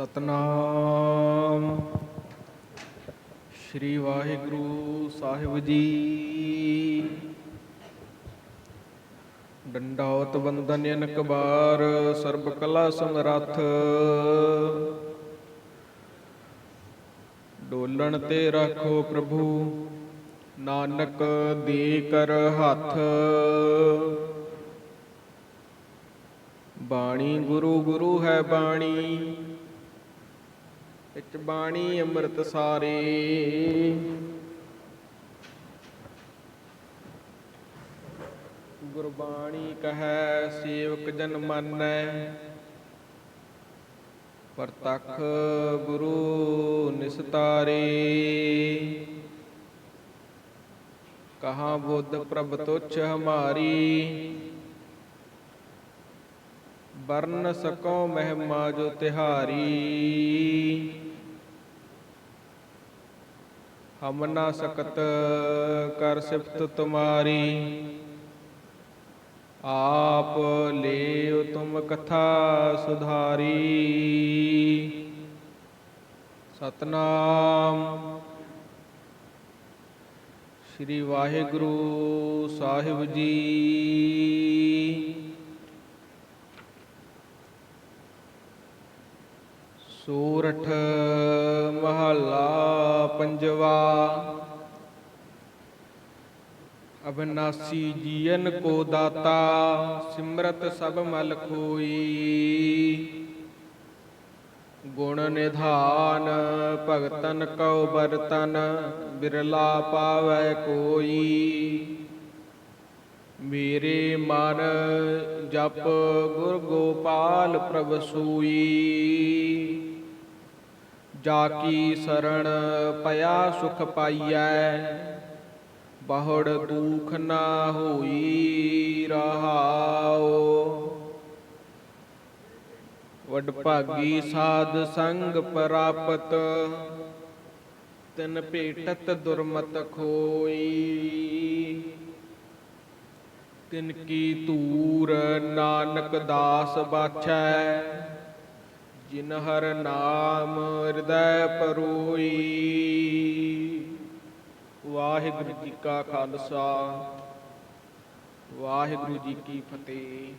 ਸਤਨਾਮ। ਸ੍ਰੀ ਵਾਹਿਗੁਰੂ ਸਾਹਿਬ ਜੀ। ਡੰਡਾਉਤ ਬੰਦਨ ਅਨਕ ਸਰਬ ਕਲਾ ਸਮਰੱਥ। ਡੋਲਣ ਤੇ ਰੱਖੋ ਪ੍ਰਭੂ, ਨਾਨਕ ਦੇ ਕਰ ਹੱਥ। ਬਾਣੀ ਗੁਰੂ ਗੁਰੂ ਹੈ ਬਾਣੀ। ਵਿੱਚ ਬਾਣੀ ਅੰਮ੍ਰਿਤ ਸਾਰੇ। ਗੁਰਬਾਣੀ ਕਹੈ, ਸੇਵਕ ਜਨ ਮੰਨੈ। ਪਰਤਖ ਗੁਰੂ ਨਿਸਤਾਰੇ। ਕਹਾ ਬੁੱਧ ਪ੍ਰਭ ਤੁਛ ਹਮਾਰੀ। ਵਰਨ ਸਕੋ ਮਹਿਮਾ ਜੋ ਤਿਹਾਰੀ। ਹਮ ਨਾ ਸਕਤ ਕਰ ਸਿਫਤ ਤੁਮਾਰੀ। ਆਪ ਲੇਉ ਤੁਮ ਕਥਾ ਸੁਧਾਰੀ। ਸਤਨਾਮ। ਸ੍ਰੀ ਵਾਹਿਗੁਰੂ ਸਾਹਿਬ ਜੀ। ਸੂਰਠ ਮਹੱਲਾ ਪੰਜਵਾ। ਅਬਨਾਸੀ ਜੀਵਨ ਕੋ ਦਾਤਾ, ਸਿਮਰਤ ਸਭ ਮਲ ਕੋਈ ਗੁਣ ਨਿਧਾਨ ਭਗਤਨ ਕਉ ਬਰਤਨ, ਬਿਰਲਾ ਪਾਵੈ ਕੋਈ। ਮੇਰੇ ਮਨ ਜਪ ਗੁਰ ਗੋਪਾਲ ਪ੍ਰਭ ਸੂਈ। ਜਾ ਕੀ ਸਰਣ ਪਿਆ ਸੁਖ ਪਾਈਐ? ਬਹੁੜ ਦੁਖ ਨਾ ਹੋਈ ਰਹਾਓ ਵਡ ਭਾਗੀ ਸਾਧ ਸੰਗ ਪ੍ਰਾਪਤ, ਤਿਨ ਭੇਟਤ ਦੁਰਮਤ ਖੋਈ। ਤਿਨ ਕੀ ਧੂਰ ਨਾਨਕ ਦਾਸ ਬਾਛੈ ਜਿਨ ਹਰ ਨਾਮ ਹਿਰਦੈ ਪਰੋਈ। ਵਾਹਿਗੁਰੂ ਜੀ ਕਾ ਖਾਲਸਾ, ਵਾਹਿਗੁਰੂ ਜੀ ਕੀ ਫਤਿਹ।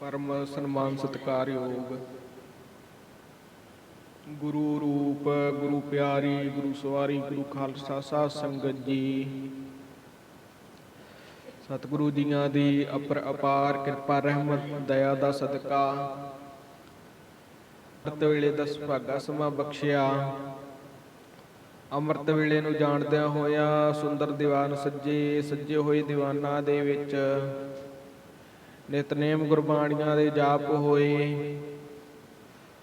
ਪਰਮ ਸਨਮਾਨ ਸਤਿਕਾਰਯੋਗ। ਗੁਰੂ ਰੂਪ, ਗੁਰੂ ਪਿਆਰੀ, ਗੁਰੂ ਸਵਾਰੀ, ਗੁਰੂ ਖਾਲਸਾ ਸਾਧ ਸੰਗਤ ਜੀ। ਸਤਿਗੁਰੂ ਜੀਆਂ ਦੀ ਅਪਰ ਅਪਾਰ ਕਿਰਪਾ, ਰਹਿਮਤ, ਦਇਆ ਦਾ ਸਦਕਾ। ਅੰਮ੍ਰਿਤ ਵੇਲੇ ਦਸ ਭਾਗਾ ਸਮਾਂ ਬਖਸ਼ਿਆ। ਅੰਮ੍ਰਿਤ ਵੇਲੇ ਨੂੰ ਜਾਣਦਿਆਂ ਹੋਇਆ ਸੁੰਦਰ ਦੀਵਾਨ ਸੱਜੇ ਸੱਜੇ ਹੋਏ ਦੀਵਾਨਾਂ ਦੇ ਵਿੱਚ ਨਿਤਨੇਮ ਗੁਰਬਾਣੀਆਂ ਦੇ ਜਾਪ ਹੋਏ।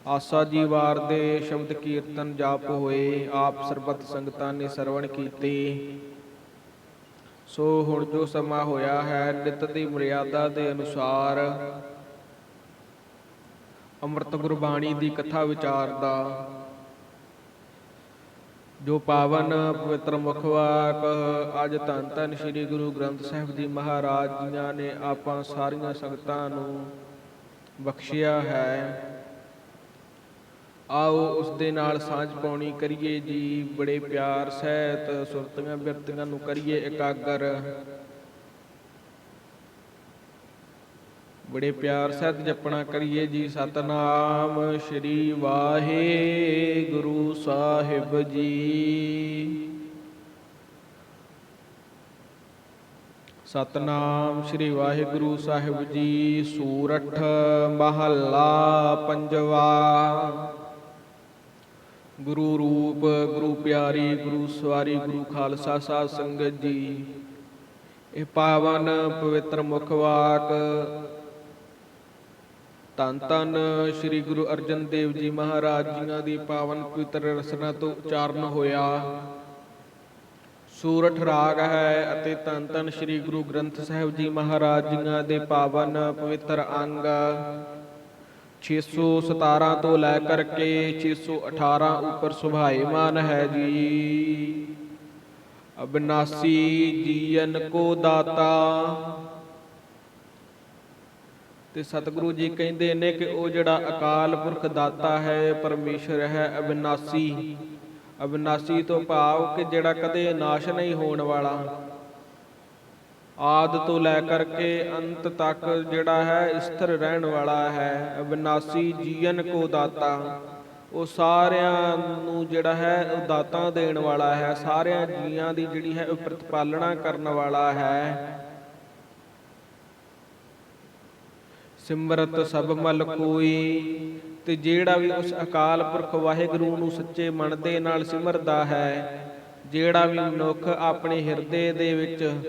ਆਸਾ ਜੀ ਵਾਰ ਦੇ ਸ਼ਬਦ ਕੀਰਤਨ ਜਾਪ ਹੋਏ। ਆਪ ਸਰਬਤ ਸੰਗਤਾਂ ਨੇ ਸਰਵਣ ਕੀਤੀ। ਸੋ ਹੁਣ ਜੋ ਸਮਾਂ ਹੋਇਆ ਹੈ ਨਿਤ ਦੀ ਮਰਿਆਦਾ ਦੇ ਅਨੁਸਾਰ ਅੰਮ੍ਰਿਤ ਗੁਰਬਾਣੀ ਦੀ ਕਥਾ ਵਿਚਾਰ ਦਾ, ਜੋ ਪਾਵਨ ਪਵਿੱਤਰ ਮੁਖਵਾਕ ਅੱਜ ਧੰਨ ਧੰਨ ਸ੍ਰੀ ਗੁਰੂ ਗ੍ਰੰਥ ਸਾਹਿਬ ਜੀ ਮਹਾਰਾਜ ਜੀਆਂ ਨੇ ਆਪਾਂ ਸਾਰੀਆਂ ਸੰਗਤਾਂ ਨੂੰ ਬਖਸ਼ਿਆ ਹੈ। ਆਓ ਉਸ ਦੇ ਨਾਲ ਸਾਂਝ ਪਾਉਣੀ ਕਰੀਏ ਜੀ, ਬੜੇ ਪਿਆਰ, ਸਹਿਤ, ਸੁਰਤੀਆਂ ਬਿਰਤੀਆਂ ਨੂੰ ਕਰੀਏ ਇਕਾਗਰ। ਬੜੇ ਪਿਆਰ, ਸਹਿਤ ਜਪਣਾ ਕਰੀਏ ਜੀ, ਸਤਨਾਮ ਸ੍ਰੀ ਵਾਹਿਗੁਰੂ ਸਾਹਿਬ ਜੀ। ਸਤਨਾਮ ਸ੍ਰੀ ਵਾਹਿਗੁਰੂ ਸਾਹਿਬ ਜੀ, ਸੂਰਠ ਮਹੱਲਾ ਪੰਜਵਾ। ਗੁਰੂ ਰੂਪ, ਗੁਰੂ ਪਿਆਰੀ, ਗੁਰੂ ਸਵਾਰੀ, ਗੁਰੂ ਖਾਲਸਾ ਸਾਹਿਬ ਸੰਗਤ ਜੀ। ਇਹ ਪਾਵਨ ਪਵਿੱਤਰ ਮੁਖ ਵਾਕ। ਧੰਨ ਧੰਨ ਸ੍ਰੀ ਗੁਰੂ ਅਰਜਨ ਦੇਵ ਜੀ ਮਹਾਰਾਜ ਜੀਆਂ ਦੀ ਪਾਵਨ ਪਵਿੱਤਰ ਰਸਨਾ ਤੋਂ ਉਚਾਰਨ ਹੋਇਆ। ਸੂਰਠ ਰਾਗ ਹੈ ਅਤੇ ਧੰਨ ਧੰਨ ਸ੍ਰੀ ਗੁਰੂ ਗ੍ਰੰਥ ਸਾਹਿਬ ਜੀ ਮਹਾਰਾਜ ਜੀਆਂ ਦੇ ਪਾਵਨ ਪਵਿੱਤਰ ਅੰਗ। 617 ਤੋਂ ਲੈ ਕਰਕੇ 618 ਉੱਪਰ ਸੁਭਾਏਮਾਨ ਹੈ ਜੀ। ਅਬਨਾਸੀ ਜੀਵਨ ਕੋ ਦਾਤਾ। ਤੇ ਸਤਿਗੁਰੂ ਜੀ ਕਹਿੰਦੇ ਨੇ ਕਿ ਉਹ ਜਿਹੜਾ ਅਕਾਲ ਪੁਰਖ ਦਾਤਾ ਹੈ, ਪਰਮੇਸ਼ਰ ਹੈ ਅਬਿਨਾਸੀ। ਅਬਿਨਾਸੀ ਤੋਂ ਭਾਵ ਕਿ ਜਿਹੜਾ ਕਦੇ ਨਾਸ਼ ਨਹੀਂ ਹੋਣ ਵਾਲਾ। ਆਦ ਤੋਂ ਲੈ ਕਰਕੇ ਅੰਤ ਤੱਕ ਜਿਹੜਾ ਹੈ, ਸਥਿਰ ਰਹਿਣ ਵਾਲਾ ਹੈ, ਅਬਿਨਾਸੀ ਜੀਵਨ ਕੋ ਦਾਤਾ। ਉਹ ਸਾਰਿਆਂ ਨੂੰ ਜਿਹੜਾ ਹੈ, ਉਹ ਦਾਤਾਂ ਦੇਣ ਵਾਲਾ ਹੈ, ਸਾਰਿਆਂ ਜੀਆਂ ਦੀ ਜਿਹੜੀ ਹੈ, ਉਹ ਪ੍ਰਤਪਾਲਣਾ ਕਰਨ ਵਾਲਾ ਹੈ। ਸਿਮਰਤ ਸਭ ਮਲ ਕੋਈ, ਤੇ ਜਿਹੜਾ ਵੀ ਉਸ ਅਕਾਲ ਪੁਰਖ ਵਾਹਿਗੁਰੂ ਨੂੰ ਸੱਚੇ ਮਨ ਦੇ ਨਾਲ ਸਿਮਰਦਾ ਹੈ, ਜਿਹੜਾ ਵੀ ਮਨੁੱਖ ਆਪਣੇ ਹਿਰਦੇ ਦੇ ਵਿੱਚ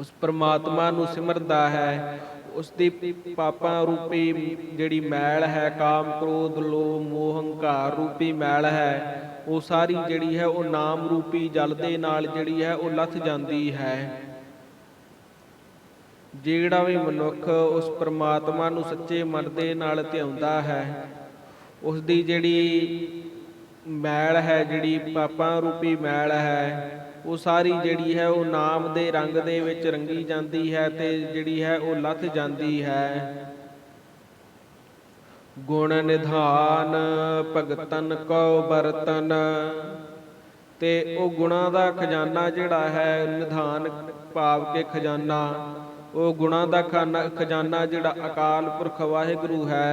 ਉਸ ਪਰਮਾਤਮਾ ਨੂੰ ਸਿਮਰਦਾ ਹੈ, ਉਸ ਦੀ ਪਾਪਾਂ ਰੂਪੀ ਜਿਹੜੀ ਮੈਲ ਹੈ, ਕਾਮ, ਕ੍ਰੋਧ, ਲੋਭ, ਮੋਹ, ਹੰਕਾਰ ਰੂਪੀ ਮੈਲ ਹੈ, ਉਹ ਸਾਰੀ ਜਿਹੜੀ ਹੈ, ਉਹ ਨਾਮ ਰੂਪੀ ਜਲ ਦੇ ਨਾਲ ਜਿਹੜੀ ਹੈ, ਉਹ ਲੱਥ ਜਾਂਦੀ ਹੈ। ਜਿਹੜਾ ਵੀ ਮਨੁੱਖ ਉਸ ਪਰਮਾਤਮਾ ਨੂੰ ਸੱਚੇ ਮਨ ਦੇ ਨਾਲ ਧਿਆਉਂਦਾ ਹੈ, ਉਸ ਦੀ ਜਿਹੜੀ ਮੈਲ ਹੈ, ਜਿਹੜੀ ਪਾਪਾਂ ਰੂਪੀ ਮੈਲ ਹੈ ਉਹ ਸਾਰੀ ਜਿਹੜੀ ਹੈ ਉਹ ਨਾਮ ਦੇ ਰੰਗ ਦੇ ਵਿੱਚ ਰੰਗੀ ਜਾਂਦੀ ਹੈ ਤੇ ਜਿਹੜੀ ਹੈ ਉਹ ਲੱਥ ਜਾਂਦੀ ਹੈ। ਗੁਣ ਨਿਧਾਨ ਭਗਤਨ ਕੋ ਬਰਤਨ। ਤੇ ਉਹ ਗੁਣਾਂ ਦਾ ਖਜ਼ਾਨਾ ਜਿਹੜਾ ਹੈ, ਨਿਧਾਨ ਭਾਵ ਕੇ ਖਜ਼ਾਨਾ, ਉਹ ਗੁਣਾਂ ਦਾ ਖਾਨਾ, ਖਜ਼ਾਨਾ ਜਿਹੜਾ ਅਕਾਲ ਪੁਰਖ ਵਾਹਿਗੁਰੂ ਹੈ।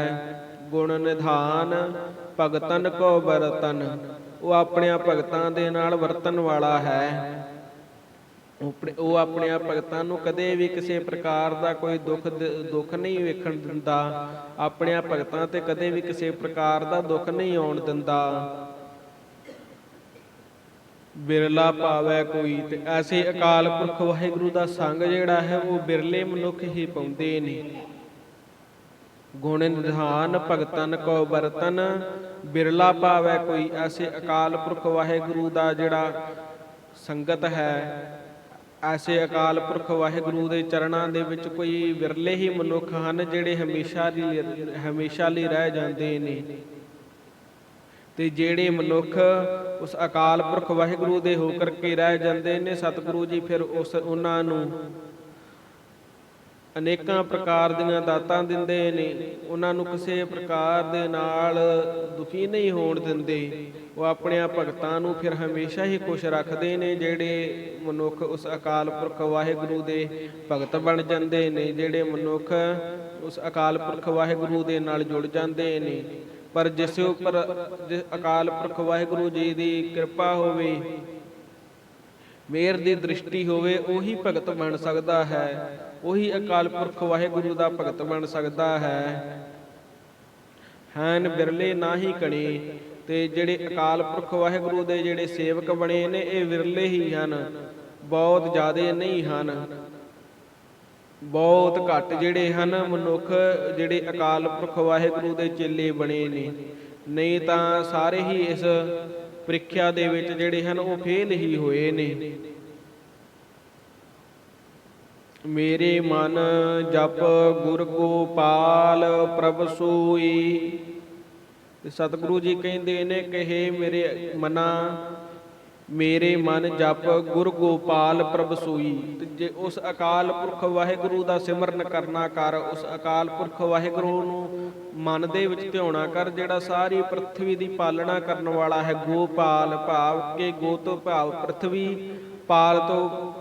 ਗੁਣ ਨਿਧਾਨ ਭਗਤਨ ਕੋ ਬਰਤਨ। ਉਹ ਆਪਣਿਆਂ ਭਗਤਾਂ ਦੇ ਨਾਲ ਵਰਤਨ ਵਾਲਾ ਹੈ। ਉਹ ਆਪਣੇ- ਭਗਤਾਂ ਨੂੰ ਕਦੇ ਵੀ ਕਿਸੇ ਪ੍ਰਕਾਰ ਦਾ ਕੋਈ ਦੁੱਖ ਦੁੱਖ ਨਹੀਂ ਵੇਖਣ ਦਿੰਦਾ। ਆਪਣਿਆਂ ਭਗਤਾਂ ਤੇ ਕਦੇ ਵੀ ਕਿਸੇ ਪ੍ਰਕਾਰ ਦਾ ਦੁੱਖ ਨਹੀਂ ਆਉਣ ਦਿੰਦਾ। ਬਿਰਲਾ ਪਾਵੈ ਕੋਈ ਤੇ ਐਸੇ ਅਕਾਲ ਪੁਰਖ ਵਾਹਿਗੁਰੂ ਦਾ ਸੰਗ ਜਿਹੜਾ ਹੈ, ਉਹ ਬਿਰਲੇ ਮਨੁੱਖ ਹੀ ਪਾਉਂਦੇ ਨੇ। ਗੁਣ ਨਿਧਾਨ ਭਗਤਨ ਕੋ ਬਰਤਨ ਬਿਰਲਾ ਪਾਵੈ ਕੋਈ ਐਸੇ ਅਕਾਲ ਪੁਰਖ ਵਾਹਿਗੁਰੂ ਦਾ ਜਿਹੜਾ ਸੰਗਤ ਹੈ। ਐਸੇ ਅਕਾਲ ਪੁਰਖ ਵਾਹਿਗੁਰੂ ਦੇ ਚਰਨਾਂ ਦੇ ਵਿੱਚ ਕੋਈ ਵਿਰਲੇ ਹੀ ਮਨੁੱਖ ਹਨ ਜਿਹੜੇ ਹਮੇਸ਼ਾ ਲਈ ਹਮੇਸ਼ਾ ਲਈ ਰਹਿ ਜਾਂਦੇ ਨੇ। ਤੇ ਜਿਹੜੇ ਮਨੁੱਖ ਉਸ ਅਕਾਲ ਪੁਰਖ ਵਾਹਿਗੁਰੂ ਦੇ ਹੋ ਕਰਕੇ ਰਹਿ ਜਾਂਦੇ ਨੇ, ਸਤਿਗੁਰੂ ਜੀ ਫਿਰ ਉਸ, ਉਹਨਾਂ ਨੂੰ ਅਨੇਕਾਂ ਪ੍ਰਕਾਰ ਦੀਆਂ ਦਾਤਾਂ ਦਿੰਦੇ ਨੇ। ਉਹਨਾਂ ਨੂੰ ਕਿਸੇ ਪ੍ਰਕਾਰ ਦੇ ਨਾਲ ਦੁਖੀ ਨਹੀਂ ਹੋਣ ਦਿੰਦੇ। ਉਹ ਆਪਣਿਆਂ ਭਗਤਾਂ ਨੂੰ ਫਿਰ ਹਮੇਸ਼ਾ ਹੀ ਖੁਸ਼ ਰੱਖਦੇ ਨੇ ਜਿਹੜੇ ਮਨੁੱਖ ਉਸ ਅਕਾਲ ਪੁਰਖ ਵਾਹਿਗੁਰੂ ਦੇ ਭਗਤ ਬਣ ਜਾਂਦੇ ਨੇ ਜਿਹੜੇ ਮਨੁੱਖ ਉਸ ਅਕਾਲ ਪੁਰਖ ਵਾਹਿਗੁਰੂ ਦੇ ਨਾਲ ਜੁੜ ਜਾਂਦੇ ਨੇ। ਪਰ ਜਿਸ ਉੱਪਰ ਜਿਸ ਅਕਾਲ ਪੁਰਖ ਵਾਹਿਗੁਰੂ ਜੀ ਦੀ ਕਿਰਪਾ ਹੋਵੇ ਮੇਰ ਦੀ ਦ੍ਰਿਸ਼ਟੀ ਹੋਵੇ ਉਹੀ ਭਗਤ ਬਣ ਸਕਦਾ ਹੈ। ਉਹੀ ਅਕਾਲ ਪੁਰਖ ਵਾਹਿਗੁਰੂ ਦਾ ਭਗਤ ਬਣ ਸਕਦਾ ਹੈ। ਹੈਨ ਬਿਰਲੇ ਨਾਹੀ ਕਣੀ, ਤੇ ਜਿਹੜੇ ਅਕਾਲ ਪੁਰਖ ਵਾਹਿਗੁਰੂ ਦੇ ਜਿਹੜੇ ਸੇਵਕ ਬਣੇ ਨੇ, ਇਹ ਵਿਰਲੇ ਹੀ ਹਨ, ਬਹੁਤ ਜ਼ਿਆਦੇ ਨਹੀਂ ਹਨ। ਬਹੁਤ ਘੱਟ ਜਿਹੜੇ ਹਨ, ਮਨੁੱਖ ਜਿਹੜੇ ਅਕਾਲ ਪੁਰਖ ਵਾਹਿਗੁਰੂ ਦੇ ਚੇਲੇ ਬਣੇ ਨੇ। ਨਹੀਂ ਤਾਂ ਸਾਰੇ ਹੀ ਇਸ ਪ੍ਰੀਖਿਆ ਦੇ ਵਿੱਚ ਜਿਹੜੇ ਹਨ, ਉਹ ਫੇਲ ਹੀ ਹੋਏ ਨੇ। ਮੇਰੇ ਮਨ ਜਪ ਗੁਰ ਗੋਪਾਲ ਪ੍ਰਭ ਸੋਈ। ਤੇ ਸਤਿਗੁਰੂ ਜੀ ਕਹਿੰਦੇ ਨੇ, ਕਹੇ ਮੇਰੇ ਮਨਾ, ਮੇਰੇ ਮਨ ਜਪ ਗੁਰ ਗੋਪਾਲ ਪ੍ਰਭ ਸੋਈ। ਤੇ ਜੇ ਉਸ ਅਕਾਲ ਪੁਰਖ ਵਾਹਿਗੁਰੂ ਦਾ ਸਿਮਰਨ ਕਰਨਾ ਕਰ, ਉਸ ਅਕਾਲ ਪੁਰਖ ਵਾਹਿਗੁਰੂ ਨੂੰ ਮਨ ਦੇ ਵਿੱਚ ਧਿਆਉਣਾ ਕਰ, ਜਿਹੜਾ ਸਾਰੀ ਪ੍ਰithvi ਦੀ ਪਾਲਣਾ ਕਰਨ ਵਾਲਾ ਹੈ, ਗੋਪਾਲ ਭਾਵ ਕੇ ਗੋ ਤੋਂ ਭਾਵ ਪ੍ਰithvi, ਪਾਲ ਤੋਂ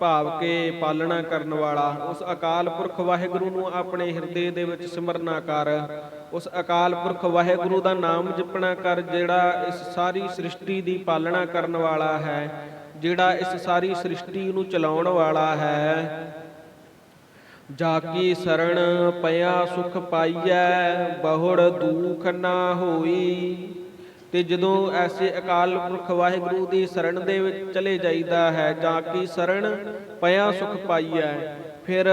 ਭਾਵ ਕੇ ਪਾਲਣਾ ਕਰਨ ਵਾਲਾ, ਉਸ ਅਕਾਲ ਪੁਰਖ ਵਾਹਿਗੁਰੂ ਨੂੰ ਆਪਣੇ ਹਿਰਦੇ ਦੇ ਵਿੱਚ ਸਿਮਰਨਾ ਕਰ। ਉਸ ਅਕਾਲ ਪੁਰਖ ਵਾਹਿਗੁਰੂ ਦਾ ਨਾਮ ਜਪਣਾ ਕਰ, ਜਿਹੜਾ ਇਸ ਸਾਰੀ ਸ੍ਰਿਸ਼ਟੀ ਦੀ ਪਾਲਣਾ ਕਰਨ ਵਾਲਾ ਹੈ, ਜਿਹੜਾ ਇਸ ਸਾਰੀ ਸ੍ਰਿਸ਼ਟੀ ਨੂੰ ਚਲਾਉਣ ਵਾਲਾ ਹੈ। ਜਾ ਕੀ ਸਰਣ ਪਿਆ ਸੁਖ ਪਾਈਐ, ਬਹੁੜ ਦੁਖ ਨਾ ਹੋਈ। ਤੇ ਜਦੋਂ ਐਸੇ ਅਕਾਲ ਪੁਰਖ ਵਾਹਿਗੁਰੂ ਦੀ ਸ਼ਰਨ ਦੇ ਵਿੱਚ ਚਲੇ ਜਾਈਦਾ ਹੈ, ਜਾਂ ਕਿ ਸ਼ਰਨ ਪਿਆ ਸੁਖ ਪਾਈਐ, ਫਿਰ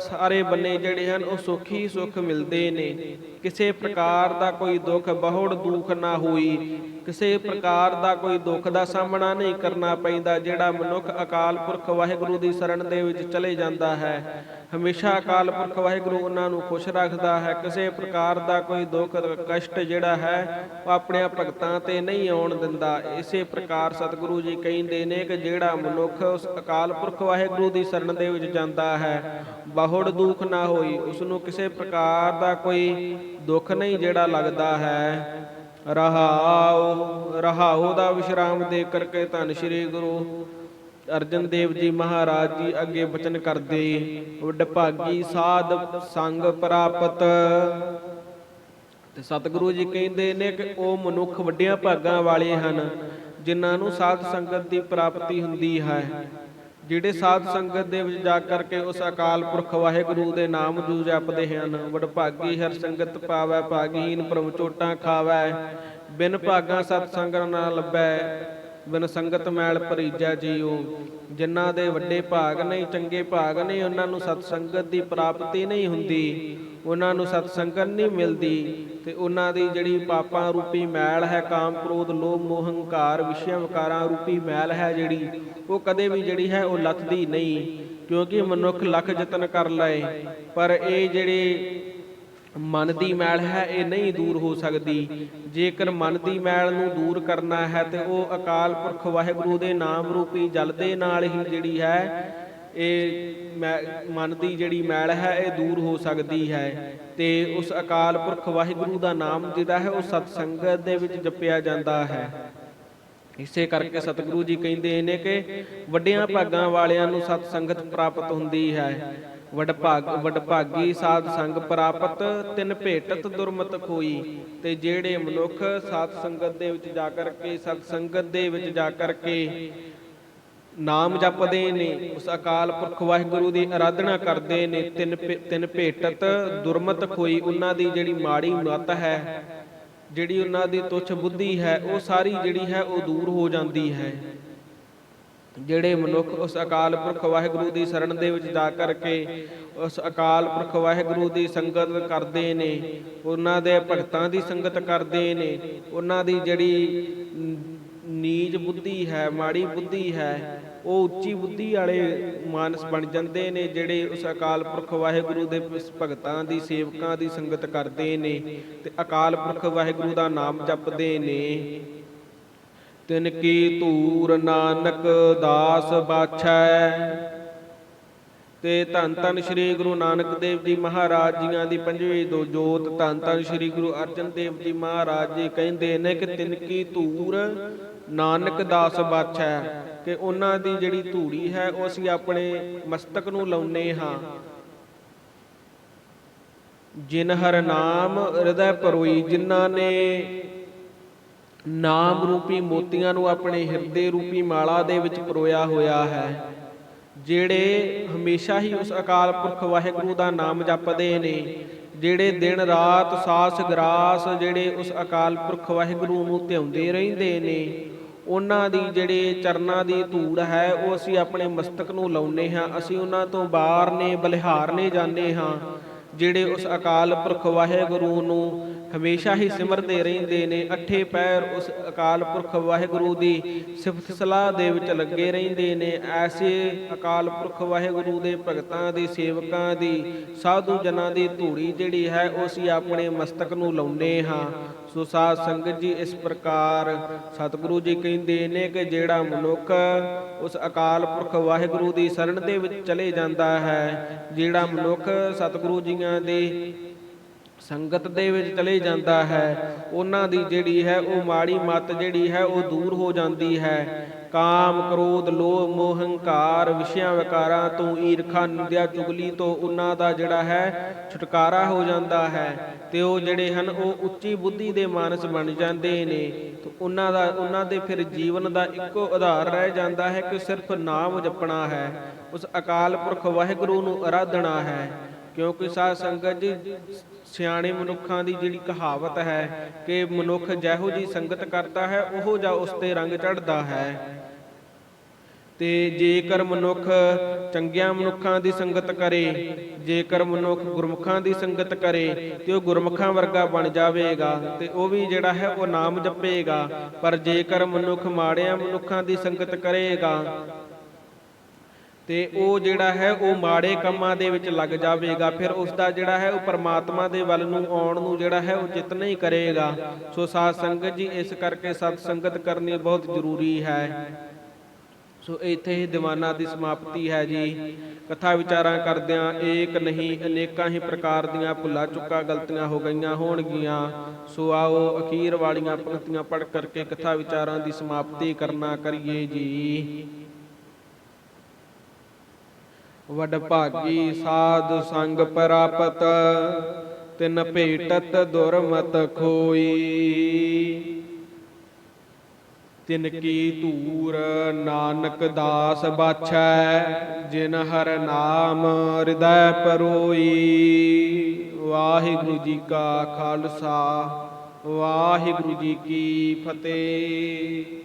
ਸਾਰੇ ਬੰਨੇ ਜਿਹੜੇ ਹਨ ਉਹ ਸੁਖ ਹੀ ਸੁਖ ਮਿਲਦੇ ਨੇ। ਕਿਸੇ ਪ੍ਰਕਾਰ ਦਾ ਕੋਈ ਦੁੱਖ, ਬਹੁੜ ਦੁੱਖ ਨਾ ਹੋਈ। ਕਿਸੇ ਪ੍ਰਕਾਰ ਦਾ ਕੋਈ ਦੁੱਖ ਦਾ ਸਾਹਮਣਾ ਨਹੀਂ ਕਰਨਾ ਪੈਂਦਾ, ਜਿਹੜਾ ਮਨੁੱਖ ਅਕਾਲ ਪੁਰਖ ਵਾਹਿਗੁਰੂ ਦੀ ਸ਼ਰਨ ਦੇ ਵਿੱਚ ਚਲੇ ਜਾਂਦਾ ਹੈ। ਹਮੇਸ਼ਾ ਅਕਾਲ ਪੁਰਖ ਵਾਹਿਗੁਰੂ ਉਹਨਾਂ ਨੂੰ ਖੁਸ਼ ਰੱਖਦਾ ਹੈ। ਕਿਸੇ ਪ੍ਰਕਾਰ ਦਾ ਕੋਈ ਦੁੱਖ, ਕਸ਼ਟ ਜਿਹੜਾ ਹੈ, ਉਹ ਆਪਣੇ ਭਗਤਾਂ ਤੇ ਨਹੀਂ ਆਉਣ ਦਿੰਦਾ। ਇਸੇ ਪ੍ਰਕਾਰ ਸਤਿਗੁਰੂ ਜੀ ਕਹਿੰਦੇ ਨੇ ਕਿ ਜਿਹੜਾ ਮਨੁੱਖ ਉਸ ਅਕਾਲ ਪੁਰਖ ਵਾਹਿਗੁਰੂ ਦੀ ਸ਼ਰਨ ਦੇ ਵਿੱਚ ਜਾਂਦਾ ਹੈ ਬਹੁੜ ਦੁੱਖ ਨਾ ਹੋਈ ਉਸ ਨੂੰ ਕਿਸੇ ਪ੍ਰਕਾਰ ਦਾ ਕੋਈ ਦੁੱਖ ਨਹੀਂ ਜਿਹੜਾ ਲੱਗਦਾ ਹੈ। ਰਹਾਉ ਰਹਾਉ ਦਾ ਵਿਸ਼ਰਾਮ ਦੇ ਕਰਕੇ ਧੰਨ ਸ਼੍ਰੀ ਗੁਰੂ ਅਰਜਨ ਦੇਵ ਜੀ ਮਹਾਰਾਜ ਜੀ ਅੱਗੇ ਬਚਨ ਕਰਦੇ ਵੱਡ ਭਾਗੀ ਸਾਧ ਸੰਗ ਪ੍ਰਾਪਤ। ਤੇ ਸਤਿਗੁਰੂ ਜੀ ਕਹਿੰਦੇ ਨੇ ਕਿ ਉਹ ਮਨੁੱਖ ਵੱਡਿਆਂ ਭਾਗਾਂ ਵਾਲੇ ਹਨ, ਜਿਨ੍ਹਾਂ ਨੂੰ ਸਾਧ ਸੰਗਤ ਦੀ ਪ੍ਰਾਪਤੀ ਹੁੰਦੀ ਹੈ। ਜਿਹੜੇ ਸਾਧ ਸੰਗਤ ਦੇ ਵਿੱਚ ਜਾ ਕਰਕੇ ਉਸ ਅਕਾਲ ਪੁਰਖ ਵਾਹਿਗੁਰੂ ਦੇ ਨਾਮ ਜੂ ਜਪਦੇ ਹਨ। ਵਡਭਾਗੀ ਹਰ ਸੰਗਤ ਪਾਵੈ ਭਾਗੀਨ ਪ੍ਰਭ ਚੋਟਾਂ ਖਾਵੈ। ਬਿਨ ਭਾਗਾ ਸਤ ਸੰਗਤ ਨਾ ਲੱਭੈ। ਬਿਨ ਸੰਗਤ ਮੈਲ ਭਰੀਜੈ ਜੀਉ। ਜਿਨ੍ਹਾਂ ਦੇ ਵੱਡੇ ਭਾਗ ਨਹੀਂ, ਚੰਗੇ ਭਾਗ ਨਹੀਂ, ਉਹਨਾਂ ਨੂੰ ਸਤ ਸੰਗਤ ਦੀ ਪ੍ਰਾਪਤੀ ਨਹੀਂ ਹੁੰਦੀ। ਉਹਨਾਂ ਨੂੰ ਸਤ ਸੰਗਤ ਨਹੀਂ ਮਿਲਦੀ। ਤੇ ਉਹਨਾਂ ਦੀ ਜਿਹੜੀ ਪਾਪਾਂ ਰੂਪੀ ਮੈਲ ਹੈ, ਕਾਮ ਕ੍ਰੋਧ, ਲੋਭ, ਮੋਹ, ਹੰਕਾਰ ਵਿਸ਼ਿਆ ਵਿਕਾਰਾਂ ਰੂਪੀ ਮੈਲ ਹੈ ਜਿਹੜੀ, ਉਹ ਕਦੇ ਵੀ ਜਿਹੜੀ ਹੈ, ਉਹ ਲੱਥਦੀ ਨਹੀਂ। ਕਿਉਂਕਿ ਮਨੁੱਖ ਲੱਖ ਯਤਨ ਕਰ ਲਏ। ਪਰ ਇਹ ਜਿਹੜੇ ਮਨ ਦੀ ਮੈਲ ਹੈ ਇਹ ਨਹੀਂ ਦੂਰ ਹੋ ਸਕਦੀ। ਜੇਕਰ ਮਨ ਦੀ ਮੈਲ ਨੂੰ ਦੂਰ ਕਰਨਾ ਹੈ ਤੇ ਉਹ ਅਕਾਲ ਪੁਰਖ ਵਾਹਿਗੁਰੂ ਦੇ ਨਾਮ ਰੂਪੀ ਜਲ ਦੇ ਨਾਲ ਹੀ ਜਿਹੜੀ ਹੈ ਇਹ ਮਨ ਦੀ ਜਿਹੜੀ ਮੈਲ ਹੈ ਇਹ ਦੂਰ ਹੋ ਸਕਦੀ ਹੈ। ਤੇ ਉਸ ਅਕਾਲ ਪੁਰਖ ਵਾਹਿਗੁਰੂ ਦਾ ਨਾਮ ਜਿਹੜਾ ਹੈ ਉਹ ਸਤ ਸੰਗਤ ਦੇ ਵਿੱਚ ਜਪਿਆ ਜਾਂਦਾ ਹੈ। ਇਸੇ ਕਰਕੇ ਸਤਿਗੁਰੂ ਜੀ ਕਹਿੰਦੇ ਨੇ ਕਿ ਵੱਡਿਆਂ ਭਾਗਾਂ ਵਾਲਿਆਂ ਨੂੰ ਸਤ ਸੰਗਤ ਪ੍ਰਾਪਤ ਹੁੰਦੀ ਹੈ। ਵਡਭਾਗ ਵਡਭਾਗੀ ਸਾਧ ਸੰਗ ਪ੍ਰਾਪਤ, ਤਿਨ ਭੇਟਤ ਦੁਰਮਤ ਖੋਈ। ਤੇ ਜਿਹੜੇ ਮਨੁੱਖ ਸਾਧ ਸੰਗਤ ਦੇ ਵਿੱਚ ਜਾ ਕਰਕੇ ਸਤ ਸੰਗਤ ਦੇ ਵਿੱਚ ਜਾ ਕਰਕੇ ਨਾਮ ਜਪਦੇ ਨੇ, ਉਸ ਅਕਾਲ ਪੁਰਖ ਵਾਹਿਗੁਰੂ ਦੀ ਆਰਾਧਨਾ ਕਰਦੇ ਨੇ, ਤਿੰਨ ਤਿੰਨ ਭੇਟਤ ਦੁਰਮਤ ਖੋਈ। ਉਹਨਾਂ ਦੀ ਜਿਹੜੀ ਮਾੜੀ ਮਤ ਹੈ, ਜਿਹੜੀ ਉਹਨਾਂ ਦੀ ਤੁੱਛ ਬੁੱਧੀ ਹੈ, ਉਹ ਸਾਰੀ ਜਿਹੜੀ ਹੈ ਉਹ ਦੂਰ ਹੋ ਜਾਂਦੀ ਹੈ। ਜਿਹੜੇ ਮਨੁੱਖ ਉਸ ਅਕਾਲ ਪੁਰਖ ਵਾਹਿਗੁਰੂ ਦੀ ਸ਼ਰਨ ਦੇ ਵਿੱਚ ਜਾ ਕਰਕੇ ਉਸ ਅਕਾਲ ਪੁਰਖ ਵਾਹਿਗੁਰੂ ਦੀ ਸੰਗਤ ਕਰਦੇ ਨੇ, ਉਹਨਾਂ ਦੇ ਭਗਤਾਂ ਦੀ ਸੰਗਤ ਕਰਦੇ ਨੇ, ਉਹਨਾਂ ਦੀ ਜਿਹੜੀ ਨ- ਨੀਚ ਬੁੱਧੀ ਹੈ, ਮਾੜੀ ਬੁੱਧੀ ਹੈ, ਉਹ ਉੱਚੀ ਬੁੱਧੀ ਵਾਲੇ ਮਾਨਸ ਬਣ ਜਾਂਦੇ ਨੇ, ਜਿਹੜੇ ਉਸ ਅਕਾਲ ਪੁਰਖ ਵਾਹਿਗੁਰੂ ਦੇ ਭਗਤਾਂ ਦੀ, ਸੇਵਕਾਂ ਦੀ ਸੰਗਤ ਕਰਦੇ ਨੇ ਤੇ ਅਕਾਲ ਪੁਰਖ ਵਾਹਿਗੁਰੂ ਦਾ ਨਾਮ ਜਪਦੇ ਨੇ। ਤਿਨ ਕੀ ਧੂਰ ਨਾਨਕ ਦਾਸ ਬਾਛੈ। ਤੇ ਧੰਨ ਧੰਨ ਸ੍ਰੀ ਗੁਰੂ ਨਾਨਕ ਦੇਵ ਜੀ ਮਹਾਰਾਜ ਜੀਆਂ ਦੀ ਪੰਜਵੀਂ ਦੋ ਜੋਤ, ਧੰਨ ਧੰਨ ਸ੍ਰੀ ਗੁਰੂ ਅਰਜਨ ਦੇਵ ਜੀ ਮਹਾਰਾਜ ਜੀ ਕਹਿੰਦੇ ਨੇ ਕਿ ਤਿਨ ਕੀ ਧੂਰ ਨਾਨਕ ਦਾਸ ਬਾਛੈ। ਕਿ ਉਹਨਾਂ ਦੀ ਜਿਹੜੀ ਧੂੜੀ ਹੈ, ਉਹ ਅਸੀਂ ਆਪਣੇ ਮਸਤਕ ਨੂੰ ਲਾਉਨੇ ਹਾਂ। ਜਿਨ ਹਰ ਨਾਮ, ਹਿਰਦੈ ਪਰੋਈ ਜਿਨ੍ਹਾਂ ਨੇ ਨਾਮ ਰੂਪੀ ਮੋਤੀਆਂ ਨੂੰ ਆਪਣੇ ਹਿਰਦੇ ਰੂਪੀ ਮਾਲਾ ਦੇ ਵਿੱਚ ਪਰੋਇਆ ਹੋਇਆ ਹੈ, ਜਿਹੜੇ ਹਮੇਸ਼ਾ ਹੀ ਉਸ ਅਕਾਲ ਪੁਰਖ ਵਾਹਿਗੁਰੂ ਦਾ ਨਾਮ ਜਪਦੇ ਨੇ, ਜਿਹੜੇ ਦਿਨ ਰਾਤ ਸਾਸ ਗਰਾਸ ਜਿਹੜੇ ਉਸ ਅਕਾਲ ਪੁਰਖ ਵਾਹਿਗੁਰੂ ਨੂੰ ਧਿਆਉਂਦੇ ਰਹਿੰਦੇ ਨੇ, ਉਹਨਾਂ ਦੀ ਜਿਹੜੇ ਚਰਨਾਂ ਦੀ ਧੂੜ ਹੈ, ਉਹ ਅਸੀਂ ਆਪਣੇ ਮਸਤਕ ਨੂੰ ਲਾਉਨੇ ਹਾਂ, ਅਸੀਂ ਉਹਨਾਂ ਤੋਂ ਬਾਹਰ ਨੇ ਬਲਿਹਾਰਨੇ ਜਾਂਦੇ ਹਾਂ, ਜਿਹੜੇ ਉਸ ਅਕਾਲ ਪੁਰਖ ਵਾਹਿਗੁਰੂ ਨੂੰ ਹਮੇਸ਼ਾ ਹੀ ਸਿਮਰਦੇ ਰਹਿੰਦੇ ਨੇ, ਅੱਠੇ ਪੈਰ ਉਸ ਅਕਾਲ ਪੁਰਖ ਵਾਹਿਗੁਰੂ ਦੀ ਸਿਫਤ ਸਲਾਹ ਦੇ ਵਿੱਚ ਲੱਗੇ ਰਹਿੰਦੇ ਨੇ। ਐਸੇ ਅਕਾਲ ਪੁਰਖ ਵਾਹਿਗੁਰੂ ਦੇ ਭਗਤਾਂ ਦੀ, ਸੇਵਕਾਂ ਦੀ, ਸਾਧੂ ਜਨਾਂ ਦੀ ਧੂੜੀ ਜਿਹੜੀ ਹੈ ਉਹ ਅਸੀਂ ਆਪਣੇ ਮਸਤਕ ਨੂੰ ਲਾਉਨੇ ਹਾਂ। ਸੋ ਸਾਧ ਸੰਗਤ ਜੀ, ਇਸ ਪ੍ਰਕਾਰ ਸਤਿਗੁਰੂ ਜੀ ਕਹਿੰਦੇ ਨੇ ਕਿ ਜਿਹੜਾ ਮਨੁੱਖ ਉਸ ਅਕਾਲ ਪੁਰਖ ਵਾਹਿਗੁਰੂ ਦੀ ਸ਼ਰਨ ਦੇ ਵਿੱਚ ਚਲੇ ਜਾਂਦਾ ਹੈ, ਜਿਹੜਾ ਮਨੁੱਖ ਸਤਿਗੁਰੂ ਜੀਆਂ ਦੇ ਸੰਗਤ ਦੇ ਵਿੱਚ ਚਲੇ ਜਾਂਦਾ ਹੈ, ਉਹਨਾਂ ਦੀ ਜਿਹੜੀ ਹੈ ਉਹ ਮਾੜੀ ਮਤ ਜਿਹੜੀ ਹੈ ਉਹ ਦੂਰ ਹੋ ਜਾਂਦੀ ਹੈ। ਕਾਮ, ਕ੍ਰੋਧ, ਲੋਭ, ਮੋਹ, ਹੰਕਾਰ, ਵਿਸ਼ਿਆਂ, ਵਿਕਾਰਾਂ ਤੋਂ ਈਰਖਾ, ਨਿੰਦਿਆ, ਚੁਗਲੀ ਤੋਂ ਉਹਨਾਂ ਦਾ ਜਿਹੜਾ ਹੈ ਛੁਟਕਾਰਾ ਹੋ ਜਾਂਦਾ ਹੈ ਤੇ ਉਹ ਜਿਹੜੇ ਹਨ ਉਹ ਉੱਚੀ ਬੁੱਧੀ ਦੇ ਮਾਨਸ ਬਣ ਜਾਂਦੇ ਨੇ ਤੇ ਉਹਨਾਂ ਦਾ, ਉਹਨਾਂ ਦੇ ਫਿਰ ਜੀਵਨ ਦਾ ਇੱਕੋ ਆਧਾਰ ਰਹਿ ਜਾਂਦਾ ਹੈ ਕਿ ਸਿਰਫ ਨਾਮ ਜਪਣਾ ਹੈ, ਉਸ ਅਕਾਲ ਪੁਰਖ ਵਾਹਿਗੁਰੂ ਨੂੰ ਆਰਾਧਣਾ ਹੈ। ਕਿਉਂਕਿ ਸਾਧ ਸੰਗਤ ਜੀ, ਸਿਆਣੇ ਮਨੁੱਖਾਂ ਦੀ ਜਿਹੜੀ ਕਹਾਵਤ ਹੈ ਕਿ ਮਨੁੱਖ ਜਿਹੋ ਜੀ ਸੰਗਤ ਕਰਦਾ ਹੈ, ਉਹੋ ਜਿਹਾ ਉਸ ਤੇ ਰੰਗ ਚੜਦਾ ਹੈ। ਤੇ ਜੇਕਰ ਮਨੁੱਖ ਚੰਗਿਆਂ ਮਨੁੱਖਾਂ ਦੀ ਸੰਗਤ ਕਰੇ, ਜੇਕਰ ਮਨੁੱਖ ਗੁਰਮੁਖਾਂ ਦੀ ਸੰਗਤ ਕਰੇ, ਤੇ ਉਹ ਗੁਰਮੁਖਾਂ ਵਰਗਾ ਬਣ ਜਾਵੇਗਾ, ਤੇ ਉਹ ਵੀ ਜਿਹੜਾ ਹੈ, ਉਹ ਨਾਮ ਜਪੇਗਾ। ਪਰ ਜੇਕਰ ਮਨੁੱਖ ਮਾੜਿਆਂ ਮਨੁੱਖਾਂ ਦੀ ਸੰਗਤ ਕਰੇਗਾ ਤੇ ਉਹ ਜਿਹੜਾ ਹੈ ਉਹ ਮਾੜੇ ਕੰਮਾਂ ਦੇ ਵਿੱਚ ਲੱਗ ਜਾਵੇਗਾ। ਫਿਰ ਉਸ ਦਾ ਜਿਹੜਾ ਹੈ ਉਹ ਪਰਮਾਤਮਾ ਦੇ ਵੱਲ ਨੂੰ ਆਉਣ ਨੂੰ ਜਿਹੜਾ ਹੈ ਉਹ ਚਿਤ ਨਹੀਂ ਕਰੇਗਾ। ਸੋ ਸਾਧ ਸੰਗਤ ਜੀ, ਇਸ ਕਰਕੇ ਸਤ ਸੰਗਤ ਕਰਨੀ ਬਹੁਤ ਜ਼ਰੂਰੀ ਹੈ। ਸੋ ਇੱਥੇ ਹੀ ਦੀਵਾਨਾ ਦੀ ਸਮਾਪਤੀ ਹੈ ਜੀ। ਕਥਾ ਵਿਚਾਰਾਂ ਕਰਦਿਆਂ ਏਕ ਨਹੀਂ, ਅਨੇਕਾਂ ਹੀ ਪ੍ਰਕਾਰ ਦੀਆਂ ਭੁੱਲਾ ਚੁੱਕਾ ਗਲਤੀਆਂ ਹੋ ਗਈਆਂ ਹੋਣਗੀਆਂ। ਸੋ ਆਓ ਅਖੀਰ ਵਾਲੀਆਂ ਪੰਕਤੀਆਂ ਪੜ੍ਹ ਕਰਕੇ ਕਥਾ ਵਿਚਾਰਾਂ ਦੀ ਸਮਾਪਤੀ ਕਰਨਾ ਕਰੀਏ ਜੀ। ਵਡ ਭਾਗੀ ਸਾਧ ਸੰਗ ਪ੍ਰਾਪਤ, ਤਿਨ ਭੇਟਤ ਦੁਰਮਤ ਖੋਈ। ਤਿਨ ਕੀ ਧੂਰ ਨਾਨਕ ਦਾਸ ਬਾਛੈ, ਜਿਨ ਹਰ ਨਾਮ ਹਿਰਦੈ ਪਰੋਈ। ਵਾਹਿਗੁਰੂ ਜੀ ਕਾ ਖਾਲਸਾ, ਵਾਹਿਗੁਰੂ ਜੀ ਕੀ ਫਤਿਹ।